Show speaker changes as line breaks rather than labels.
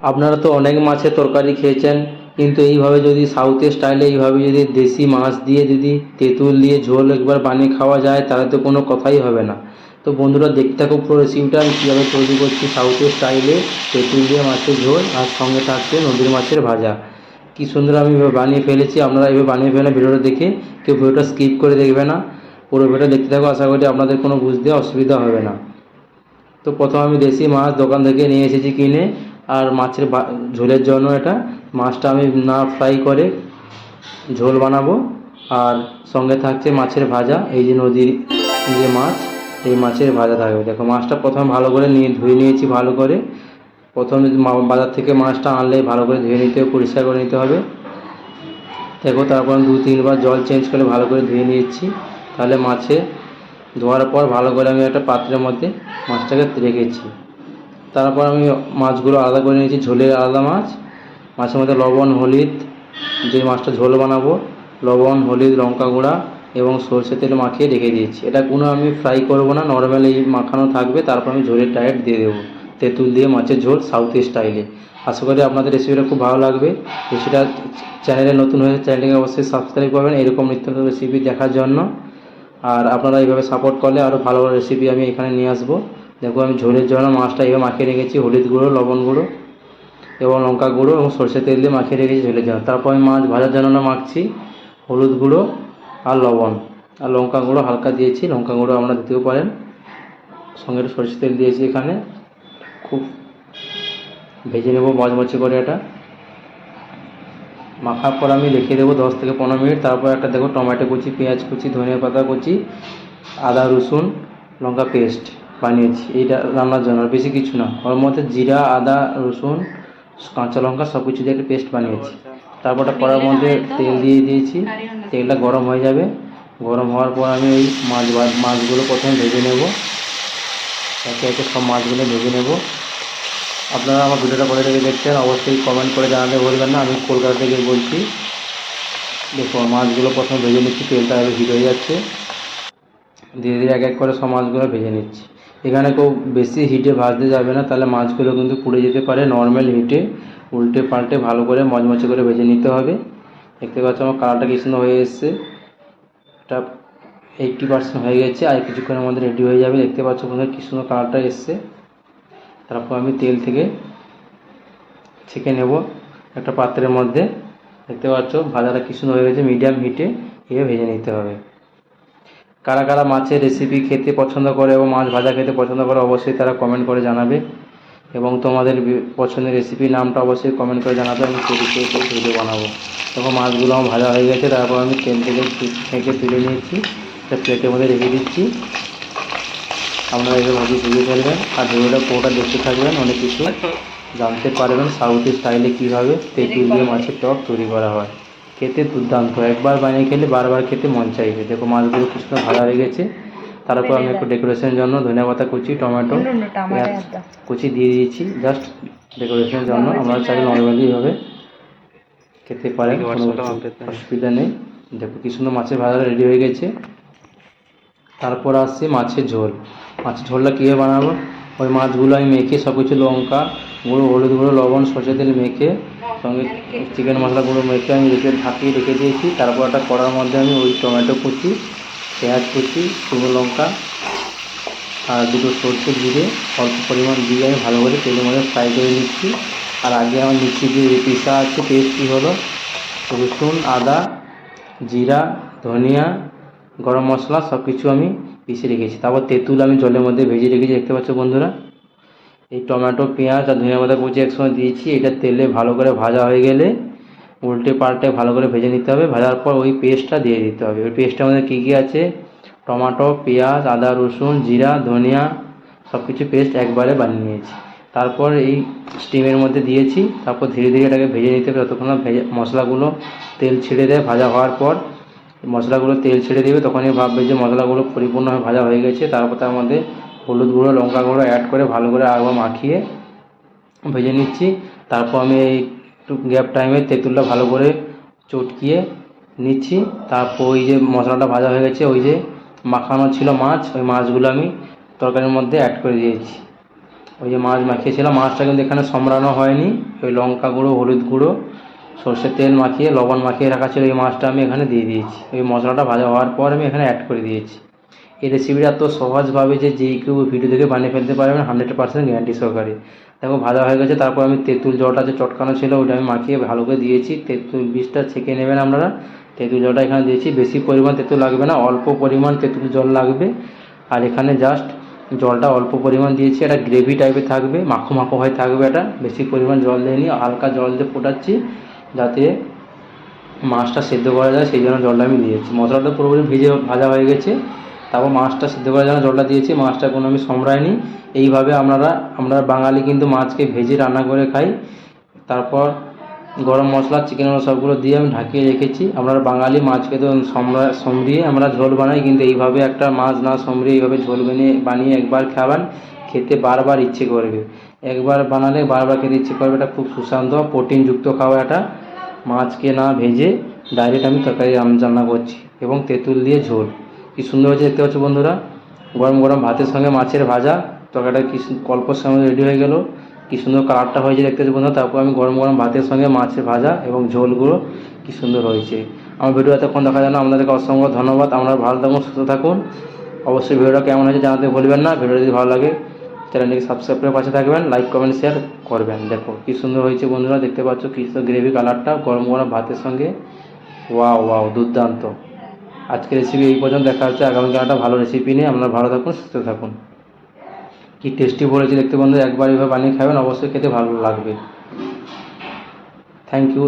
আপনারা তো অনেক মাছের তরকারি খেয়েছেন, কিন্তু এইভাবে যদি সাউথের স্টাইলে এইভাবে যদি দেশি মাছ দিয়ে যদি তেঁতুল দিয়ে ঝোল একবার বানিয়ে খাওয়া যায়, তাহলে তো কোনো কথাই হবে না। তো বন্ধুরা, দেখতে থাকো পুরো রেসিপিটা আমি কীভাবে তৈরি করছি সাউথের স্টাইলে তেঁতুল দিয়ে মাছের ঝোল আর সঙ্গে থাকছে নদীর মাছের ভাজা। কি সুন্দর আমি বানিয়ে ফেলেছি, আপনারা এভাবে বানিয়ে ফেলেন ভিডিওটা দেখে কেউ ভিডিওটা স্কিপ করে দেখবে না। পুরো ভিডিও দেখতে থাকো, আশা করি আপনাদের কোনো বুঝতে অসুবিধা হবে না। তো প্রথম আমি দেশি মাছ দোকান থেকে নিয়ে এসেছি কিনে। আর মাছের ঝোলের জন্য এটা মাছটা আমি না ফ্রাই করে ঝোল বানাবো। আর সঙ্গে থাকছে মাছের ভাজা, এই যে নদীর যে মাছ, এই মাছের ভাজা থাকবে। দেখো মাছটা প্রথমে ভালো করে নিয়ে ধুয়ে নিয়েছি ভালো করে। প্রথমে বাজার থেকে মাছটা আনলে ভালো করে ধুয়ে নিতে পরিষ্কার করে নিতে হবে। দেখো তারপর দু, তিনবার জল চেঞ্জ করে ভালো করে ধুয়ে নিয়েছি। তাহলে মাছে ধোয়ার পর ভালো করে আমি একটা পাত্রের মধ্যে মাছটাকে রেখেছি। তারপর আমি মাছগুলো আলাদা করে নিয়েছি, ঝোলের আলাদা মাছ, মাছের মধ্যে লবণ, হলুদ, যে মাছটা ঝোল বানাবো, লবণ, হলুদ, লঙ্কা গুঁড়া এবং সরষে তেল মাখিয়ে রেখে দিয়েছি। এটা কোনো আমি ফ্রাই করব না নর্মাল এই মাখানো থাকবে, তারপর আমি ঝোলের ডায়েট দিয়ে দেবো। তেঁতুল দিয়ে মাছের ঝোল সাউথ স্টাইলে আশা করি আপনাদের রেসিপিটা খুব ভালো লাগবে। রেসিপিটা চ্যানেলে নতুন হয়ে চ্যানেলটিকে অবশ্যই সাবস্ক্রাইব করবেন। এরকম নিত্য নতুন রেসিপি দেখার জন্য। আর আপনারা এইভাবে সাপোর্ট করলে আরও ভালো ভালো রেসিপি আমি এখানে নিয়ে আসব। দেখো আমি ঝোলের জন্য মাছটা এইভাবে মাখিয়ে রেখেছি, হলুদ গুঁড়ো, লবণ গুঁড়ো এবং লঙ্কা গুঁড়ো এবং সরষে তেল দিয়ে মাখিয়ে রেখেছি ঝোলের জন্য। তারপর আমি মাছ ভাজার জন্য মাখছি হলুদ গুঁড়ো আর লবণ। আর লঙ্কা গুঁড়ো হালকা দিয়েছি, লঙ্কা গুঁড়ো আপনারা দিতেও পারেন। সঙ্গে একটু সরষে তেল দিয়েছি এখানে। খুব ভেজে নেব, মচমচে করে এটা। মাখার পর আমি রেখে দেবো দশ থেকে পনেরো মিনিট। তারপর একটা দেখো টমেটো কুচি, পেঁয়াজ কুচি, ধনিয়া পাতা কুচি, আদা রসুন, লঙ্কা পেস্ট। বানিয়েছি। এইটা রান্নার জন্য, আর বেশি কিছু না। ওর মধ্যে জিরা, আদা, রসুন, কাঁচা লঙ্কা সব কিছু দিয়ে একটা পেস্ট বানিয়েছি। তারপর কড়ার মধ্যে তেল দিয়ে দিয়েছি। তেলটা গরম হয়ে যাবে। গরম হওয়ার পর আমি ওই মাছ মাছগুলো প্রথমে ভেজে নেব। একে একে সব মাছগুলো ভেজে নেব। আপনারা আমার ভিডিওটা করে রেখে দেখছেন, অবশ্যই কমেন্ট করে জানাতে বলবেন না। আমি কলকাতা থেকে বলছি, দেখুন, মাছগুলো প্রথমে ভেজে নিচ্ছি, তেলটা হিট হয়ে যাচ্ছে। ধীরে ধীরে এক এক করে সব মাছগুলো ভেজে নিচ্ছি। এখানে কেউ বেশি হিটে ভাজতে যাবে না, তাহলে মাছগুলো কিন্তু পুড়ে যেতে পারে নর্মাল হিটে উল্টে পাল্টে ভালো করে মচমচে করে ভেজে নিতে হবে। দেখতে পাচ্ছ আমার কালারটা কি হয়ে এসছে। এটা এইটটি পার্সেন্ট হয়ে গেছে, আর কিছুক্ষণের মধ্যে রেডি হয়ে যাবে। দেখতে পাচ্ছ বন্ধুরা কি সুন্দর কালারটা এসছে। তারপর আমি তেল থেকে ছেঁকে নেব একটা পাত্রের মধ্যে। দেখতে পাচ্ছ ভাজাটা কি সুন্দর হয়ে গেছে মিডিয়াম হিটে এভাবে ভেজে নিতে হবে। কারা কারা মাছের রেসিপি খেতে পছন্দ করে এবং মাছ ভাজা খেতে পছন্দ করে অবশ্যই তারা কমেন্ট করে জানাবে। এবং তোমাদের পছন্দের রেসিপির নামটা অবশ্যই কমেন্ট করে জানাবে আমি সেই বিষয়ে ভিডিও বানাবো। তখন মাছগুলো আমার ভাজা হয়ে গেছে, তারপর আমি তেল থেকে ছেঁকে তুলে নিয়েছি। প্লেটের মধ্যে রেখে দিচ্ছি। আপনারা এগুলো ভাজি বুঝে ফেলবেন। আর ভিডিওটা পুরোটা দেখতে থাকবেন, অনেক কিছু জানতে পারবেন সাউথ স্টাইলে কীভাবে তেঁতুল দিয়ে মাছের টক তৈরি করা হয়। খেতে দুর্দান্ত। একবার বানিয়ে খেলে বারবার খেতে মন চাইবে। দেখো মাছগুলো কিছু ভাজা হয়ে গেছে। তারপর আমি একটু ডেকোরেশনের জন্য ধনিয়া পাতা কুচি টমেটো কুচি দিয়ে দিয়েছি। জাস্ট ডেকোরেশনের জন্য। আমরা চাইলে নর্মালি এভাবে খেতে পারেন কোনো অসুবিধা নেই। দেখো কি সুন্দর মাছের ভাজা রেডি হয়ে গেছে। তারপর আসছে মাছের ঝোল। মাছের ঝোলটা কীভাবে বানাবো? ওই মাছগুলো আমি মেখে সব কিছু লঙ্কা গুঁড়ো হলুদ গুঁড়ো লবণ সরষে তেল মেখে সঙ্গে চিকেন মশলা গুঁড়ো মেখে আমি রেখে ঢাকিয়ে রেখে দিয়েছি। তারপর একটা কড়ার মধ্যে আমি ওই টমেটো কুচি, পেঁয়াজ কুচি, শুকনো লঙ্কা আর দুটো সরষে জিরে, অল্প পরিমাণ দিয়ে আমি ভালো করে তেলের মধ্যে ফ্রাই করে নিচ্ছি। আর আগে আমার নিচ্ছি যে পিসা আছে পেস্টটি হলো রসুন, আদা, জিরা, ধনিয়া, গরম মশলা সব কিছু আমি পিষে রেখেছি। তারপর তেঁতুল আমি জলের মধ্যে ভেজে রেখেছি, দেখতে পাচ্ছ বন্ধুরা? এই টমেটো, পেঁয়াজ আর ধনিয়া পাতা কুচি একসঙ্গে দিয়েছি। এটা তেলে ভালো করে ভাজা হয়ে গেলে উল্টে পাল্টে ভালো করে ভেজে নিতে হবে। ভাজার পর ওই পেস্টটা দিয়ে দিতে হবে। ওই পেস্টের মধ্যে কী কী আছে? টমেটো, পেঁয়াজ, আদা, রসুন, জিরা, ধনিয়া সব কিছু পেস্ট একবারে বানিয়ে নিয়েছি। তারপর এই স্টিমের মধ্যে দিয়েছি। তারপর ধীরে ধীরে এটাকে ভেজে নিতে হবে। যতক্ষণ ভেজে মশলাগুলো তেল ছেড়ে দেয় ভাজা হওয়ার পর, মশলাগুলো তেল ছেড়ে দেবে, তখনই ভাববে যে মশলাগুলো পরিপূর্ণভাবে ভাজা হয়ে গেছে। তারপর তার মধ্যে হলুদ গুঁড়ো, লঙ্কা গুঁড়ো অ্যাড করে ভালো করে আবার মাখিয়ে ভেজে নিচ্ছি। তারপর আমি এই একটু গ্যাপ টাইমে তেঁতুলটা ভালো করে চটকিয়ে নিচ্ছি। তারপর ওই যে মশলাটা ভাজা হয়ে গেছে, ওই যে মাখানো ছিল মাছ, ওই মাছগুলো আমি তরকারির মধ্যে অ্যাড করে দিয়েছি। ওই যে মাছ মাখিয়েছিলাম, মাছটা কিন্তু এখানে সম্রানো হয়নি। ওই লঙ্কা গুঁড়ো, হলুদ গুঁড়ো, সর্ষের তেল মাখিয়ে, লবণ মাখিয়ে রাখা ছিল ওই মাছটা আমি এখানে দিয়ে দিয়েছি। ওই মশলাটা ভাজা হওয়ার পর আমি এখানে অ্যাড করে দিয়েছি। এই রেসিপিটা এত সহজভাবে যে যে কেউ ভিডিও দেখে বানিয়ে ফেলতে পারবেন হান্ড্রেড পার্সেন্ট গ্যারান্টি সহকারে। দেখো, ভাজা হয়ে গেছে, তারপর আমি তেঁতুল জলটা যে চটকানো ছিল, ওটা আমি মাখিয়ে ভালো করে দিয়েছি। তেঁতুল বীজটা ছেঁকে নেবেন আপনারা। তেঁতুল জলটা এখানে দিয়েছি। বেশি পরিমাণ তেঁতুল লাগবে না, অল্প পরিমাণ তেঁতুল জল লাগবে। আর এখানে জাস্ট জলটা অল্প পরিমাণ দিয়েছি। এটা গ্রেভি টাইপের থাকবে, মাখো মাখো হয়ে থাকবে এটা। বেশি পরিমাণ জল দিইনি, হালকা জল দিয়ে ফোটাচ্ছি, যাতে মাছটা সেদ্ধ করা যায়। সেই জন্য জলটা আমি দিয়েছি। মশলাটা পুরোপুরি ভেজে ভাজা হয়ে গেছে। তারপর মাছটা সিদ্ধ করার জন্য জলটা দিয়েছি, মাছটা কোনো আমি সম্রাইনি। এইভাবে আপনারা, আমরা বাঙালি কিন্তু মাছকে ভেজে রান্না করে খাই। তারপর গরম মশলা চিকেন সবগুলো দিয়ে আমি ঢাকিয়ে রেখেছি। আমরা বাঙালি মাছকে তো সম্রা সমরিয়ে আমরা ঝোল বানাই, কিন্তু এইভাবে একটা মাছ না সমরিয়ে এইভাবে ঝোল বানিয়ে বানিয়ে একবার খাবেন, খেতে বারবার ইচ্ছে করবে। একবার বানালে বারবার খেতে ইচ্ছে করবে, এটা খুব সুশান্ত প্রোটিনযুক্ত খাওয়া এটা। মাছকে না ভেজে ডাইরেক্ট আমি তরকারি রান- রান্না করছি এবং তেঁতুল দিয়ে ঝোল। কি সুন্দর হয়েছে দেখতে পাচ্ছ বন্ধুরা? গরম গরম ভাতের সঙ্গে মাছের ভাজা। তরকারিটা কি সু- অল্প সময় রেডি হয়ে গেল। কি সুন্দর কালারটা হয়েছে দেখতে পাচ্ছ বন্ধুরা। তারপর আমি গরম গরম ভাতের সঙ্গে মাছের ভাজা এবং ঝোলগুলো কি সুন্দর হয়েছে। আমার ভিডিও এতক্ষণ দেখা যায় না আপনাদেরকে অসংখ্য ধন্যবাদ। আপনারা ভালো থাকুন, সুস্থ থাকুন। অবশ্যই ভিডিওটা কেমন হয়েছে জানাতে ভুলবেন না। ভিডিও যদি ভালো লাগে, চ্যানেলটিকে সাবস্ক্রাইব করে পাশে থাকবেন। লাইক কমেন্ট শেয়ার করবেন। দেখো কি সুন্দর হয়েছে বন্ধুরা। দেখতে পাচ্ছ কি গ্রেভি কালারটা গরম গরম ভাতের সঙ্গে। ওয়াও ওয়াও দুর্দান্ত। আজকের রেসিপি এই পর্যন্ত, দেখা হচ্ছে আগামীকাল একটা ভালো রেসিপি নিয়ে। আপনারা ভালো থাকুন, সুস্থ থাকুন। কি টেস্টি বলেছি দেখতে বন্ধু একবার এভাবে বানিয়ে খাবেন, অবশ্যই খেতে ভালো লাগবে। Thank you